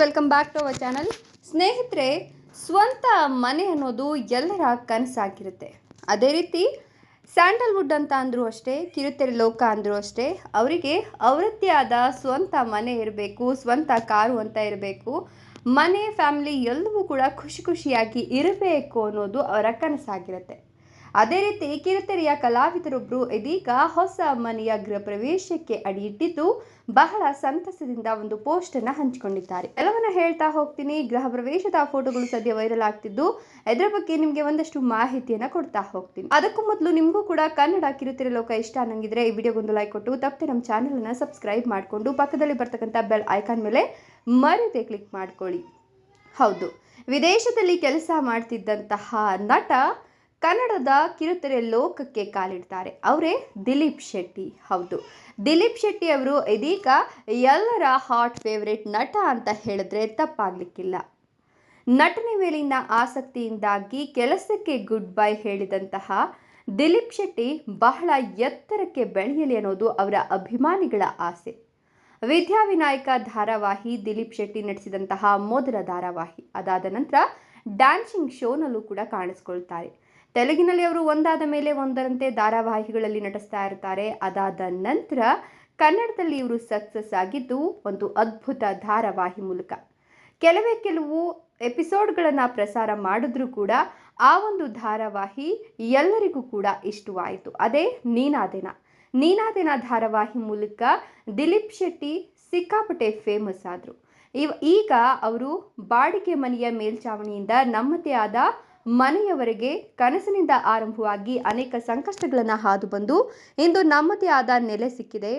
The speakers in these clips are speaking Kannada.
Welcome back to our channel ಸ್ನೇಹಿತರೆ, ಸ್ವಂತ ಮನೆ ಅನ್ನೋದು ಎಲ್ಲರ ಕನಸಾಗಿರುತ್ತೆ. ಅದೇ ರೀತಿ, ಸ್ಯಾಂಡಲ್ವುಡ್ ಅಂತ ಅಂದರೂ ಅಷ್ಟೇ, ಕಿರುತೆರೆ ಲೋಕ ಅಂದರೂ ಅಷ್ಟೇ, ಅವರಿಗೆ ಅವರದ್ದೇ ಆದ ಸ್ವಂತ ಮನೆ ಇರಬೇಕು, ಸ್ವಂತ ಕಾರು ಅಂತ ಇರಬೇಕು, ಮನೆ, ಫ್ಯಾಮಿಲಿ ಎಲ್ಲವೂ ಕೂಡ ಖುಷಿ ಖುಷಿಯಾಗಿ ಇರಬೇಕು ಅನ್ನೋದು ಅವರ ಕನಸಾಗಿರುತ್ತೆ. ಅದೇ ರೀತಿ ಕಿರುತೆರೆಯ ಕಲಾವಿದರೊಬ್ಬರು ಇದೀಗ ಹೊಸ ಮನೆಯ ಗೃಹ ಪ್ರವೇಶಕ್ಕೆ ಅಡಿಯಿಟ್ಟಿದ್ದು ಬಹಳ ಸಂತಸದಿಂದ ಒಂದು ಪೋಸ್ಟ್ ಅನ್ನ ಹಂಚಿಕೊಂಡಿದ್ದಾರೆ. ಎಲ್ಲವನ್ನ ಹೇಳ್ತಾ ಹೋಗ್ತೀನಿ. ಗೃಹ ಪ್ರವೇಶದ ಫೋಟೋಗಳು ಸದ್ಯ ವೈರಲ್ ಆಗ್ತಿದ್ದು. ಇದರ ಬಗ್ಗೆ ನಿಮಗೆ ಒಂದಷ್ಟು ಮಾಹಿತಿಯನ್ನ ಕೊಡ್ತಾ ಹೋಗ್ತೀನಿ. ಅದಕ್ಕೂ ಮೊದಲು ನಿಮಗೂ ಕೂಡ ಕನ್ನಡ ಕಿರುತೆರೆ ಲೋಕ ಇಷ್ಟ ಅನ್ನಂಗಿದ್ರೆ ಈ ವಿಡಿಯೋಗೊಂದು ಲೈಕ್ ಕೊಟ್ಟು, ತಪ್ಪದೆ ನಮ್ಮ ಚಾನೆಲ್ ಅನ್ನ ಸಬ್ಸ್ಕ್ರೈಬ್ ಮಾಡಿಕೊಂಡು, ಪಕ್ಕದಲ್ಲಿ ಬರ್ತಕ್ಕಂಥ ಬೆಲ್ ಐಕಾನ್ ಮೇಲೆ ಮರೆಯದೆ ಕ್ಲಿಕ್ ಮಾಡ್ಕೊಳ್ಳಿ. ಹೌದು. ವಿದೇಶದಲ್ಲಿ ಕೆಲಸ ಮಾಡ್ತಿದ್ದಂತಹ ನಟ ಕನ್ನಡದ ಕಿರುತೆರೆ ಲೋಕಕ್ಕೆ ಕಾಲಿಡ್ತಾರೆ. ಅವರೇ ದಿಲೀಪ್ ಶೆಟ್ಟಿ. ಹೌದು. ದಿಲೀಪ್ ಶೆಟ್ಟಿ ಅವರು ಇದೀಗ ಎಲ್ಲರ ಹಾಟ್ ಫೇವ್ರೆಟ್ ನಟ ಅಂತ ಹೇಳಿದ್ರೆ ತಪ್ಪಾಗ್ಲಿಕ್ಕಿಲ್ಲ. ನಟನೆ ಮೇಲಿನ ಆಸಕ್ತಿಯಿಂದಾಗಿ ಕೆಲಸಕ್ಕೆ ಗುಡ್ ಬೈ ಹೇಳಿದಂತಹ ದಿಲೀಪ್ ಶೆಟ್ಟಿ ಬಹಳ ಎತ್ತರಕ್ಕೆ ಬೆಳೆಯಲಿ ಅನ್ನೋದು ಅವರ ಅಭಿಮಾನಿಗಳ ಆಸೆ. ವಿದ್ಯಾವಿನಾಯಕ ಧಾರಾವಾಹಿ ದಿಲೀಪ್ ಶೆಟ್ಟಿ ನಡೆಸಿದಂತಹ ಮೊದಲ ಧಾರಾವಾಹಿ. ಅದಾದ ನಂತರ ಡ್ಯಾನ್ಸಿಂಗ್ ಶೋನಲ್ಲೂ ಕೂಡ ಕಾಣಿಸ್ಕೊಳ್ತಾರೆ. ತೆಲುಗಿನಲ್ಲಿ ಅವರು ಒಂದಾದ ಮೇಲೆ ಒಂದರಂತೆ ಧಾರಾವಾಹಿಗಳಲ್ಲಿ ನಟಿಸ್ತಾ ಇರ್ತಾರೆ. ಅದಾದ ನಂತರ ಕನ್ನಡದಲ್ಲಿ ಇವರು ಸಕ್ಸಸ್ ಆಗಿದ್ದು ಒಂದು ಅದ್ಭುತ ಧಾರಾವಾಹಿ ಮೂಲಕ. ಕೆಲವೇ ಕೆಲವು ಎಪಿಸೋಡ್ಗಳನ್ನು ಪ್ರಸಾರ ಮಾಡಿದ್ರೂ ಕೂಡ ಆ ಒಂದು ಧಾರಾವಾಹಿ ಎಲ್ಲರಿಗೂ ಕೂಡ ಇಷ್ಟವಾಯಿತು. ಅದೇ ನೀನಾದೇನ ನೀನಾದೇನ ಧಾರಾವಾಹಿ ಮೂಲಕ ದಿಲೀಪ್ ಶೆಟ್ಟಿ ಸಿಕ್ಕಾಪಟ್ಟೆ ಫೇಮಸ್ ಆದರು. ಈಗ ಅವರು ಬಾಡಿಗೆ ಮನೆಯ ಮೇಲ್ಚಾವಣಿಯಿಂದ ನಮ್ಮದೇ ಆದ ಮನೆಯವರೆಗೆ ಕನಸಿನಿಂದ ಆರಂಭವಾಗಿ ಅನೇಕ ಸಂಕಷ್ಟಗಳನ್ನು ಹಾದು ಬಂದು ಇಂದು ನಮ್ಮದೇ ಆದ ನೆಲೆ ಸಿಕ್ಕಿದೆ.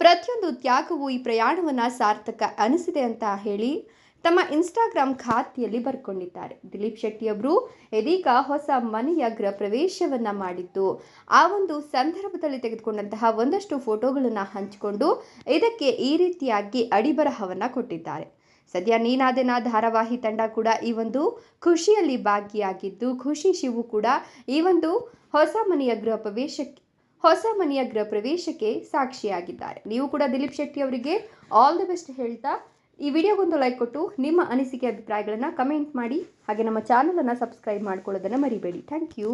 ಪ್ರತಿಯೊಂದು ತ್ಯಾಗವು ಈ ಪ್ರಯಾಣವನ್ನು ಸಾರ್ಥಕ ಅನಿಸಿದೆ ಅಂತ ಹೇಳಿ ತಮ್ಮ ಇನ್ಸ್ಟಾಗ್ರಾಮ್ ಖಾತೆಯಲ್ಲಿ ಬರ್ಕೊಂಡಿದ್ದಾರೆ. ದಿಲೀಪ್ ಶೆಟ್ಟಿಯೊಬ್ಬರು ಅವರು ಇದೀಗ ಹೊಸ ಮನೆಯ ಗೃಹ ಪ್ರವೇಶವನ್ನ ಮಾಡಿದ್ದು, ಆ ಒಂದು ಸಂದರ್ಭದಲ್ಲಿ ತೆಗೆದುಕೊಂಡಂತಹ ಒಂದಷ್ಟು ಫೋಟೋಗಳನ್ನು ಹಂಚಿಕೊಂಡು ಇದಕ್ಕೆ ಈ ರೀತಿಯಾಗಿ ಅಡಿಬರಹವನ್ನ ಕೊಟ್ಟಿದ್ದಾರೆ. ಸದ್ಯ ನೀನಾದೆನ ಧಾರಾವಾಹಿ ತಂಡ ಕೂಡ ಈ ಒಂದು ಖುಷಿಯಲ್ಲಿ ಭಾಗಿಯಾಗಿದ್ದು, ಖುಷಿ ಶಿವು ಕೂಡ ಈ ಒಂದು ಹೊಸ ಮನೆಯ ಗೃಹ ಪ್ರವೇಶಕ್ಕೆ ಹೊಸ ಮನೆಯ ಗೃಹ ಪ್ರವೇಶಕ್ಕೆ ಸಾಕ್ಷಿಯಾಗಿದ್ದಾರೆ. ನೀವು ಕೂಡ ದಿಲೀಪ್ ಶೆಟ್ಟಿ ಅವರಿಗೆ ಆಲ್ ದಿ ಬೆಸ್ಟ್ ಹೇಳ್ತಾ, ಈ ವಿಡಿಯೋಗೊಂದು ಲೈಕ್ ಕೊಟ್ಟು ನಿಮ್ಮ ಅನಿಸಿಕೆ ಅಭಿಪ್ರಾಯಗಳನ್ನು ಕಮೆಂಟ್ ಮಾಡಿ, ಹಾಗೆ ನಮ್ಮ ಚಾನಲನ್ನು ಸಬ್ಸ್ಕ್ರೈಬ್ ಮಾಡ್ಕೊಳ್ಳೋದನ್ನು ಮರಿಬೇಡಿ. Thank you